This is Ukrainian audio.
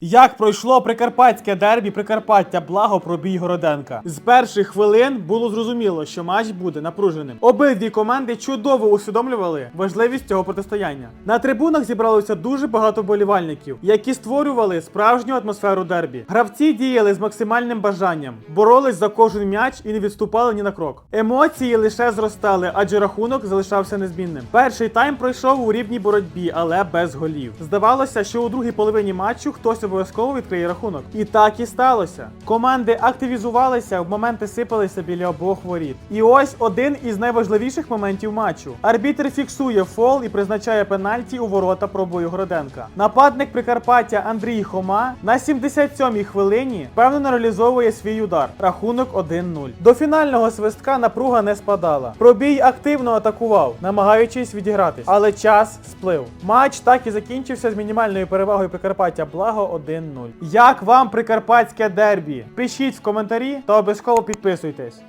Як пройшло прикарпатське дербі Прикарпаття Благо пробій Городенка? З перших хвилин було зрозуміло, що матч буде напруженим. Обидві команди чудово усвідомлювали важливість цього протистояння. На трибунах зібралося дуже багато болівальників, які створювали справжню атмосферу дербі. Гравці діяли з максимальним бажанням, боролись за кожен м'яч і не відступали ні на крок. Емоції лише зростали, адже рахунок залишався незмінним. Перший тайм пройшов у рівній боротьбі, але без голів. Здавалося, що у другій половині матчу хтось обов'язково відкриє рахунок. І так і сталося. Команди активізувалися, в моменти сипалися біля обох воріт. І ось один із найважливіших моментів матчу. Арбітр фіксує фол і призначає пенальті у ворота пробою Городенка. Нападник Прикарпаття Андрій Хома на 77-й хвилині впевнено реалізовує свій удар. Рахунок 1-0. До фінального свистка напруга не спадала. Пробій активно атакував, намагаючись відігратись, але час сплив. Матч так і закінчився з мінімальною перевагою Прикарпаття Благо 1-0. Як вам прикарпатське дербі? Пишіть в коментарі та обов'язково підписуйтесь.